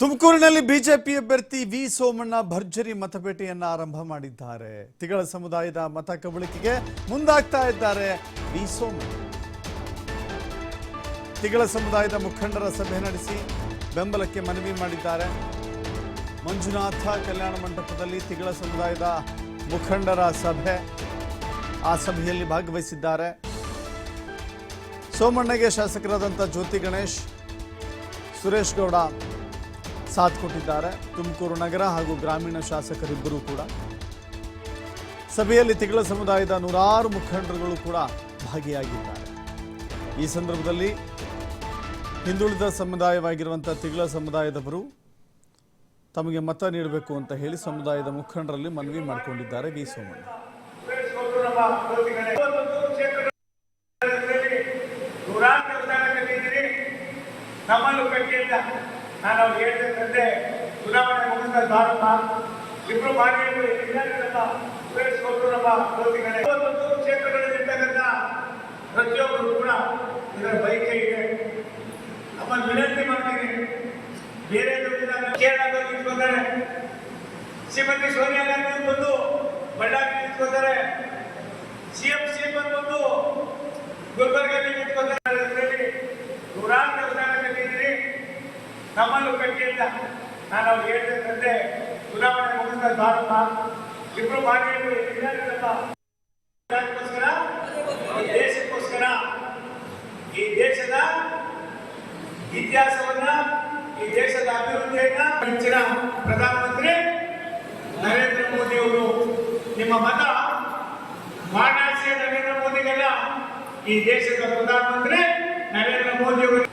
ತುಮಕೂರಿನಲ್ಲಿ ಬಿಜೆಪಿ ಅಭ್ಯರ್ಥಿ ವಿ ಸೋಮಣ್ಣ ಭರ್ಜರಿ ಮತಪೇಟೆಯನ್ನ ಆರಂಭ ಮಾಡಿದ್ದಾರೆ. ತಿಗಳ ಸಮುದಾಯದ ಮತ ಕಬಳಿಕೆಗೆ ಮುಂದಾಗ್ತಾ ಇದ್ದಾರೆ ವಿ ಸೋಮಣ್ಣ. ತಿಗಳ ಸಮುದಾಯದ ಮುಖಂಡರ ಸಭೆ ನಡೆಸಿ ಬೆಂಬಲಕ್ಕೆ ಮನವಿ ಮಾಡಿದ್ದಾರೆ. ಮಂಜುನಾಥ ಕಲ್ಯಾಣ ಮಂಟಪದಲ್ಲಿ ತಿಗಳ ಸಮುದಾಯದ ಮುಖಂಡರ ಸಭೆ ಆ ಸಭೆಯಲ್ಲಿ ಭಾಗವಹಿಸಿದ್ದಾರೆ. ಸೋಮಣ್ಣಗೆ ಶಾಸಕರಾದಂಥ ಜ್ಯೋತಿ ಗಣೇಶ್, ಸುರೇಶ್ ಗೌಡ ಸಾಥ್ ಕೊಟ್ಟಿದ್ದಾರೆ. ತುಮಕೂರು ನಗರ ಹಾಗೂ ಗ್ರಾಮೀಣ ಶಾಸಕರಿಬ್ಬರೂ ಕೂಡ. ಸಭೆಯಲ್ಲಿ ತಿಗಳ ಸಮುದಾಯದ ನೂರಾರು ಮುಖಂಡರುಗಳು ಕೂಡ ಭಾಗಿಯಾಗಿದ್ದಾರೆ. ಈ ಸಂದರ್ಭದಲ್ಲಿ ಹಿಂದುಳಿದ ಸಮುದಾಯವಾಗಿರುವಂಥ ತಿಗಳ ಸಮುದಾಯದವರು ತಮಗೆ ಮತ ನೀಡಬೇಕು ಅಂತ ಹೇಳಿ ಸಮುದಾಯದ ಮುಖಂಡರಲ್ಲಿ ಮನವಿ ಮಾಡಿಕೊಂಡಿದ್ದಾರೆ ವಿ ಸೋಮಣ್ಣ. ನಮ್ಮನ್ನು ನಾನು ಅವ್ರು ಹೇಳಿದಂತೆ ಚುನಾವಣೆ ಮುಗಿದ ಭಾರತ ಇಬ್ರು ಮಾಡಿದ್ರು ಇಲ್ಲದಲ್ಲ ಸುರೇಶ್ ನಮ್ಮ ಜ್ಯೋತಿಗಳೇ ಕ್ಷೇತ್ರಗಳಲ್ಲಿ ಇರ್ತಕ್ಕಂಥ ಪ್ರತಿಯೊಬ್ಬರು ಕೂಡ ಇದರ ಬೈಕೆ ಇದೆ. ನಮ್ಮ ವಿನಂತಿ ಮಾಡ್ತೀನಿ. ಬೇರೆ ಕೇರಳದಲ್ಲಿ ನಿಂತ್ಕೊಂತಾರೆ ಶ್ರೀಮತಿ ಸೋನಿಯಾ ಗಾಂಧಿ ಬಂದು ಬಳ್ಳಾರಿ ನಿಂತ್ಕೊಂತಾರೆ ಸಿಎಂ ಸಿಎಂ ಬಂದು ಗುಲ್ಬರ್ಗಲ್ಲಿ ನಿಂತ್ಕೊಂತಾರೆ ಅದರಲ್ಲಿ ನೂರಾರು ಕೆಲಸ ಕಟ್ಟಿದ್ದೀರಿ ನಮ್ಮಲ್ಲೂ ಕಟ್ಟಿಲ್ಲ ನಾನು ಅವ್ರು ಹೇಳ್ತಿದ್ದಂತೆ ಚುನಾವಣೆ ಮುಗಿದ ಭಾರತ. ಇಬ್ರು ಈ ದೇಶಕ್ಕೋಸ್ಕರ, ಈ ದೇಶದ ಇತಿಹಾಸವನ್ನ, ಈ ದೇಶದ ಅಭಿವೃದ್ಧಿಯನ್ನ ಹೆಚ್ಚಿನ ಪ್ರಧಾನಮಂತ್ರಿ ನರೇಂದ್ರ ಮೋದಿ ಅವರು ನಿಮ್ಮ ಮತ ವಾರಣಾಸಿಯ ನರೇಂದ್ರ ಮೋದಿಗೆಲ್ಲ ಈ ದೇಶದ ಪ್ರಧಾನಮಂತ್ರಿ ನರೇಂದ್ರ ಮೋದಿ ಅವರು